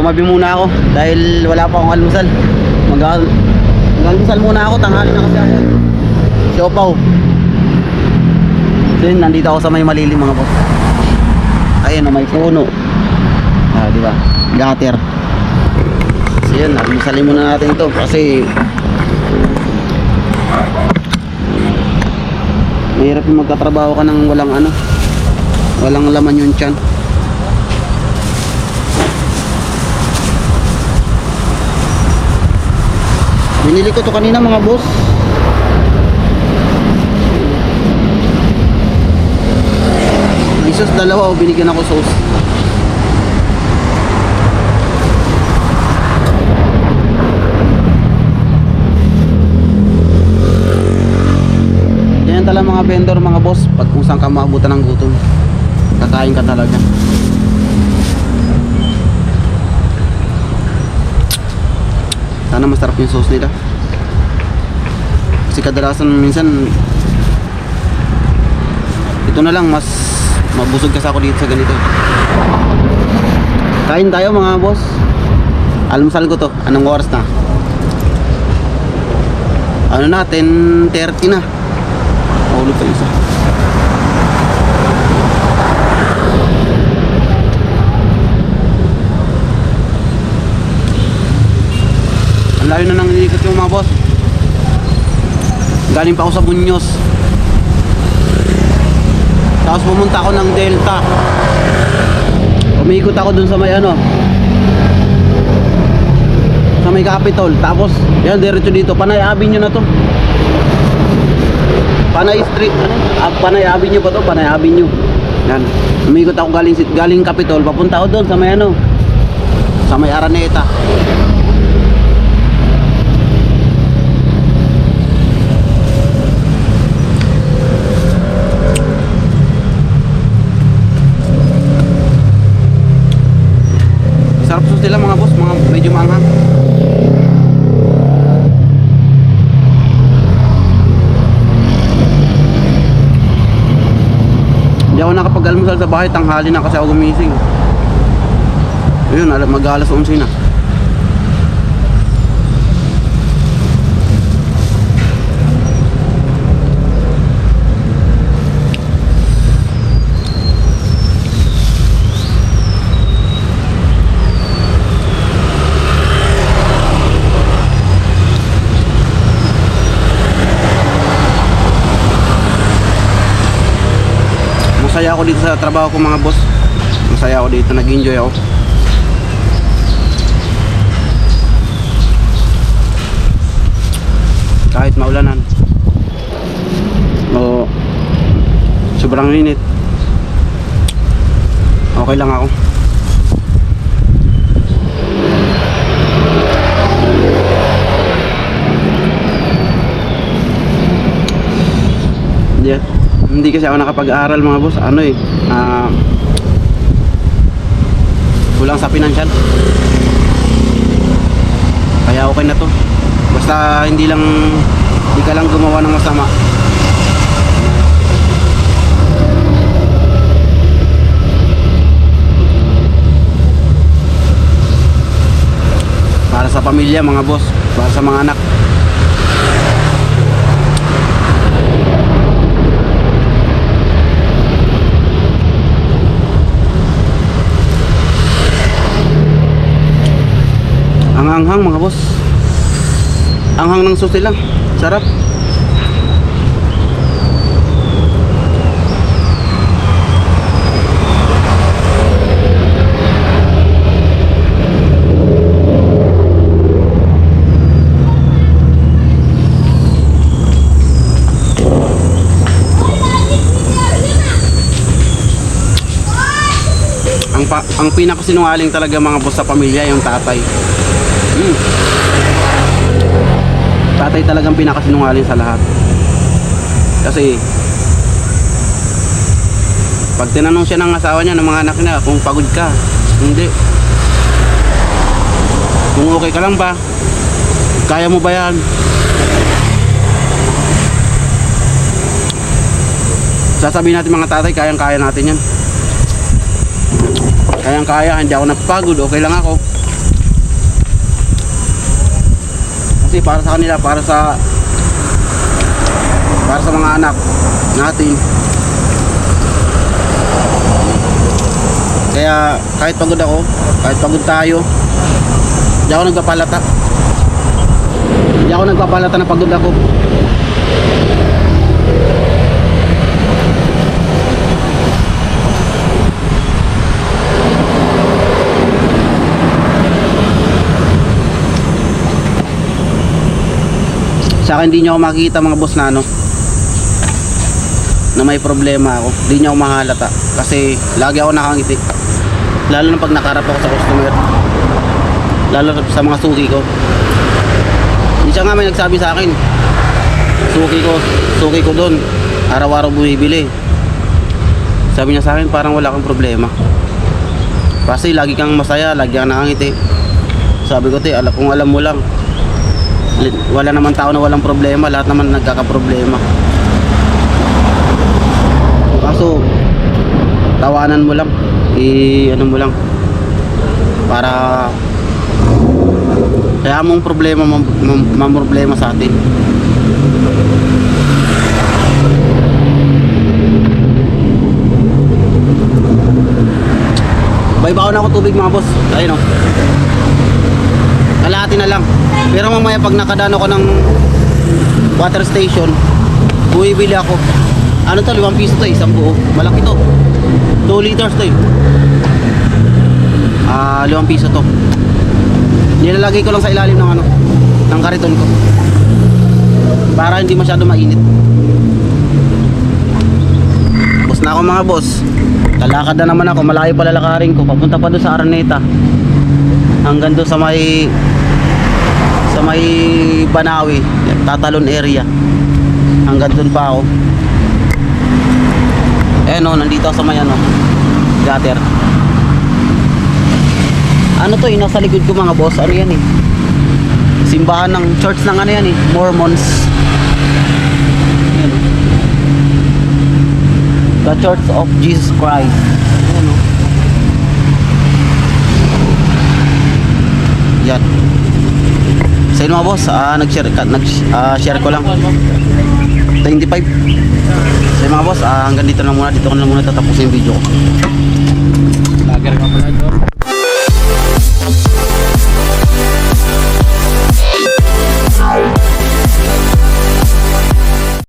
tumabi muna ako dahil wala pa akong almusal. Mag almusal muna ako, tanghali na kasi ako. Siopaw. So yun, nandito ako sa may malilim mga boss. Ayun, oh, may puno. Ah, di ba? Gutter. So yun, almusalin muna natin ito kasi mahirap yung magtatrabaho ka ng walang ano walang laman yung tiyan binili ko to kanina mga boss. Isos dalawa o binigyan ako sauce. Ganyan talaga mga vendor, mga boss, pag kung saan ka maabutan ng gutom, kakain ka talaga. Sana masarap yung sauce nila. Kasi kadalasan minsan ito na lang mas mabusog kasi ako dito sa ganito. Kain tayo mga boss. Almusal ko to. Anong oras na? Ano na, 10.30 na. Mahulog pa isa. Layo na nang inikot yung mga boss. Galing pa ako sa Bunyos. Tapos pumunta ako ng Delta. Umikot ako dun sa may ano. Sa may Capitol. Tapos, yan, diretso dito. Panay Avenue na to. Panay Street, ano? Ah, Panay Avenue ba to? Panay Avenue. Yan. Umikot ako galing, galing Capitol. Papunta ako doon sa may ano. Sa may Araneta. Sarap sauce nila mga boss, mga medyo maanghang. Hindi ako nakapag-almusal sa bahay, tanghali na kasi ako gumising. Ayun, ala- mag-alas 11 na. Masaya ako dito sa trabaho ko mga boss. Masaya ako dito, nag-enjoy ako. Kahit maulanan. O sobrang init. Okay lang ako. Hindi, hindi kasi ako nakapag-aral mga boss. Ano eh, kulang sa pinansyal. Kaya okay na to. Basta hindi lang, hindi ka lang gumawa ng masama. Para sa pamilya mga boss, para sa mga anak. Ang anghang mga boss. Anghang ng susi lang. Sarap. Ang pa, ang pinakasinungaling talaga mga boss sa pamilya yung tatay. Tatay talagang pinakasinungaling sa lahat. Kasi pag tinanong siya ng asawa niya ng mga anak niya kung pagod ka, hindi. Kung okay ka lang ba? Kaya mo ba yan? Sasabihin natin mga tatay, kayang-kaya natin yan. Kayang-kaya, hindi ako napagod, okay lang ako. Kasi para sa kanila, para sa para sa mga anak natin. Kaya kahit pagod ako, kahit pagod tayo, hindi ako nagpapalata. Hindi ako nagpapalata na pagod ako. Sa akin hindi nyo ako makikita mga boss na ano na may problema ako. Hindi nyo ako mahalata kasi lagi ako nakangiti. Lalo na pag nakarap ako sa customer. Lalo sa mga suki ko. Isa nga may nagsabi sa akin. Suki ko, suki ko doon. Araw-araw bumibili. Sabi niya sa akin parang wala kang problema. Kasi lagi kang masaya, lagi kang nakangiti. Sabi ko, te, alam kung alam mo lang, wala naman tao na walang problema lahat naman nagkakaproblema kaso tawanan mo lang i ano mo lang para kaya mong problema mam, mam, mamroblema sa atin Bay baon ako tubig mga boss. Ayun oh. Kalahati na lang. Pero mamaya pag nakadano ko ng water station, buibili ako. Ano to, 5 piso to eh, isang buo. Malaki to. 2 liters to eh. Ah, 5 piso to. Nilalagay ko lang sa ilalim ng ano, ng kariton ko. Para hindi masyado mainit. Boss na ako mga boss. Lalakad na naman ako, malayo pa lalakarin ko. Papunta pa doon sa Araneta. Hanggang doon sa may sa may Banawi, Tatalon area. Hanggang doon pa ako. Eh no, nandito sa may ano, gutter. Ano to, eh, nasa likod ko mga boss. Ano yan eh? Simbahan ng church ng ano yan eh, Mormons. Yan. The Church of Jesus Christ. Ayan o. Yan. Sa inyo mga boss, ah, nag-share, nag, ah, share ko lang. 25. Sa inyo mga boss, ah, hanggang dito lang muna. Dito ko na muna tatapusin yung video ko. Lager ka pala, Dor.